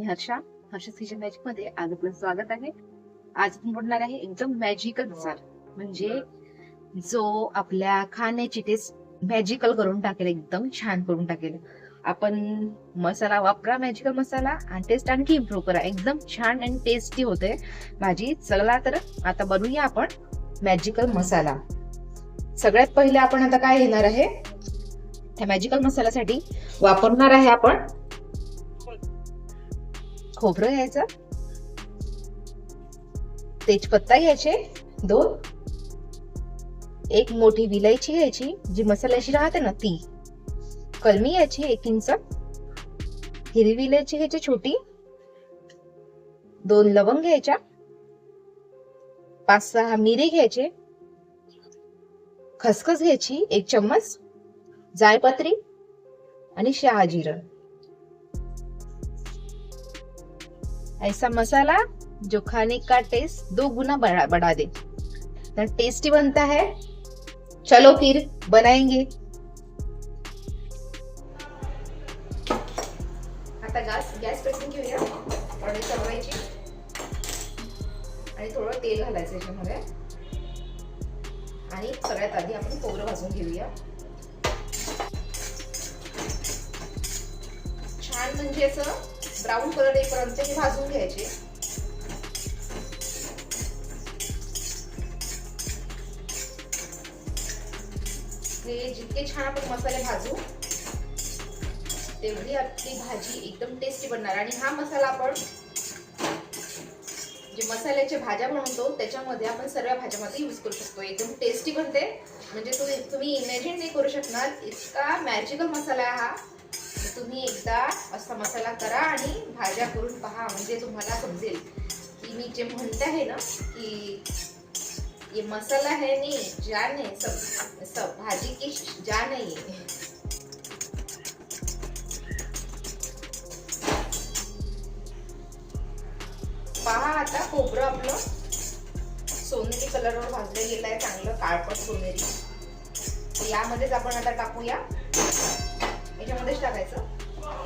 मी Harsha Harsha kitchen मॅजिकमध्ये आज आपलं स्वागत आहे. आज आपण बनणार आहे एकदम मॅजिकल मसाला म्हणजे जो आपल्या खाण्याची टेस्ट मॅजिकल करून टाकेल एकदम छान करून टाकेल. आपण मसाला वापरा मॅजिकल मसाला आणि टेस्ट आणखी इम्प्रूव्ह करा. एकदम छान आणि टेस्टी होते. भाजी चला तर आता बनवूया आपण मॅजिकल मसाला. सगळ्यात पहिले आपण आता काय घेणार आहे? त्या मॅजिकल मसाल्यासाठी वापरणार आहे आपण खोबरं घ्यायचं. तेजपत्ता घ्यायचे दोन. एक मोठी विलायची घ्यायची जी मसाल्याची राहते ना ती. कलमी घ्यायची एक इंच. हिरवी विलायची घ्यायची छोटी. दोन लवंग घ्यायच्या. पाच सहा मिरी घ्यायचे. खसखस घ्यायची एक चम्मच. जायपत्री आणि शहाजिरं ऐसा मसाला जो खाने का टेस्ट दो गुना बढ़ा बढ़ा दे। टेस्टी बनता है। चलो फिर बनाएंगे। आता गॅस गॅस पेटून घेऊया कढई चढवायची. आणि थोडं तेल घालायचं याच्यामध्ये. आणि सगळ्यात आधी आपण खोबरं भाजून घेऊया. छान म्हणजे असं ब्राऊन कलर येईपर्यंत हे भाजून घ्यायचे. हे जितके छान आपण मसाले भाजू तेवढी आपली भाजी एकदम टेस्टी बनणार. आणि हा मसाला आपण जे मसाल्याच्या भाज्या बनवतो त्याच्यामध्ये आपण सर्व भाज्यामध्ये यूज करू शकतो. एकदम टेस्टी बनते. म्हणजे तुम्ही तुम्ही इमॅजिन नाही करू शकणार इतका मॅजिकल मसाला आहे हा. तुम्ही एकदा असा मसाला करा आणि भाज्या करून पहा. म्हणजे तुम्हाला समजेल की मी जे म्हणते आहे ना की ये मसाला है नहीं जान है सब सब भाजी की जान है. ये पहा आता खोबरं आपलं. सोनेरी कलरवर भाजलं गेलं आहे चांगलं काळपट सोनेरी. यामध्येच आपण आता टाकूया. याच्यामध्येच टाकायचं.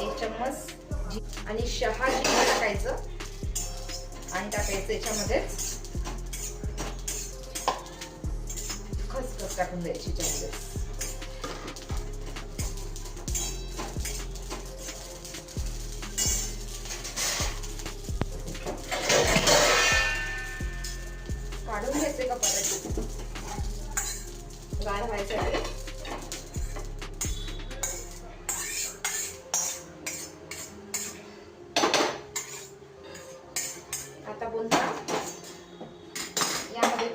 एक चम्मच जी आणि शहा जिरं टाकायचं. आणि टाकायचं याच्यामध्येच खसखस टाकून द्यायची याच्यामध्ये.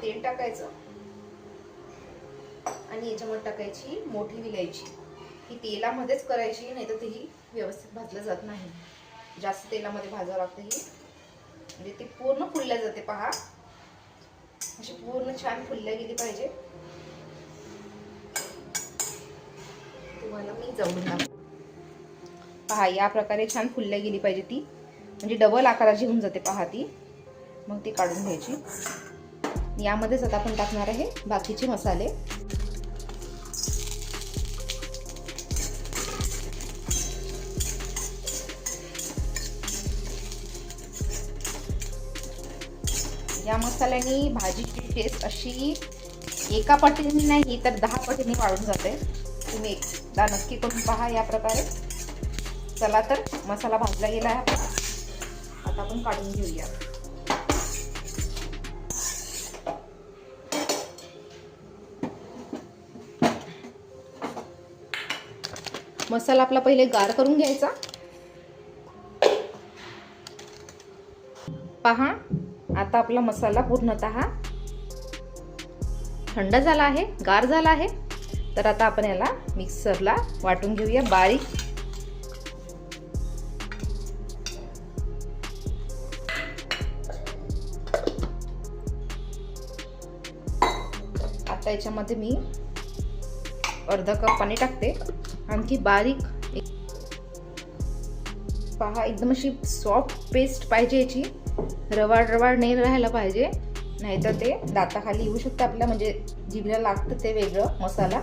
तेल टाकायचं. आणि याच्यामध्ये टाकायची मोठी विलायची. ही तेलामध्येच करायची नाही तर तेही व्यवस्थित भाजलं जात नाही. जास्त तेलामध्ये भाजावं लागतं ही. म्हणजे ती पूर्ण फुलल्या जाते पहा. अशी पूर्ण छान फुलल्या गेली पाहिजे. तुम्हाला मी जवळून दाखव पहा या प्रकारे छान फुलल्या गेली पाहिजे ती. म्हणजे डबल आकाराची होऊन जाते पहा ती. मग ती काढून घ्यायची. यामध्येच आता आपण टाकणार आहे बाकीचे मसाले. या मसाल्याने भाजीची टेस्ट अशी एका पटीने नाही तर दहा पटीने वाढून जाते. तुम्ही एकदा नक्की करून पहा या प्रकारे. चला तर मसाला भाजला गेला आहे. आता आपण काढून घेऊया. मसाला आपला पहिले गार करून घ्यायचा. पहा आता आपला मसाला पूर्णतः थंड झाला आहे गार झाला आहे. तर आता आपण याला मिक्सरला वाटून घेऊया बारीक. आता याच्यामध्ये मी अर्धा कप पाणी टाकते. आणखी बारीक पहा एकदम अशी सॉफ्ट पेस्ट पाहिजे याची. रवाड रवाड नाही राहायला पाहिजे. नाहीतर ते दाताखाली येऊ शकतं आपल्या म्हणजे जिभेला लागतं ते वेगळं मसाला.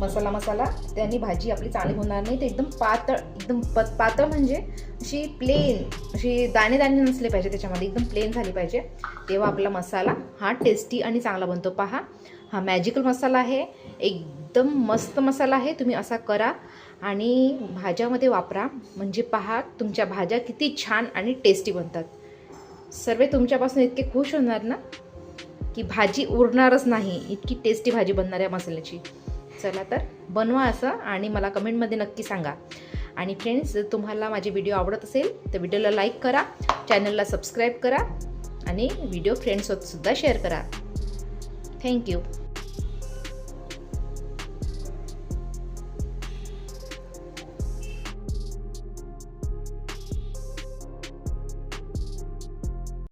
मसाला मसाला. त्याने भाजी आपली चांगली होणार नाही. ते एकदम पातळ एकदम प पातळ म्हणजे अशी प्लेन अशी दाणे दाणे नसले पाहिजे त्याच्यामध्ये. एकदम प्लेन झाली पाहिजे. तेव्हा आपला मसाला हा टेस्टी आणि चांगला बनतो. पहा हा मॅजिकल मसाला आहे. एकदम मस्त मसाला आहे. तुम्ही असा करा आणि भाज्यामध्ये वापरा. म्हणजे पहा तुमच्या भाज्या किती छान आणि टेस्टी बनतात. सर्व तुमच्यापासून इतके खुश होणार ना की भाजी उरणारच नाही. इतकी टेस्टी भाजी बनणार आहे मसाल्याची. चला तर बनवा असं आणि मला कमेंटमध्ये नक्की सांगा. आणि फ्रेंड्स जर तुम्हाला माझे व्हिडिओ आवडत असेल तर व्हिडिओला लाईक करा. चॅनलला सबस्क्राईब करा. आणि व्हिडिओ फ्रेंड्ससोबतसुद्धा शेअर करा. Thank you.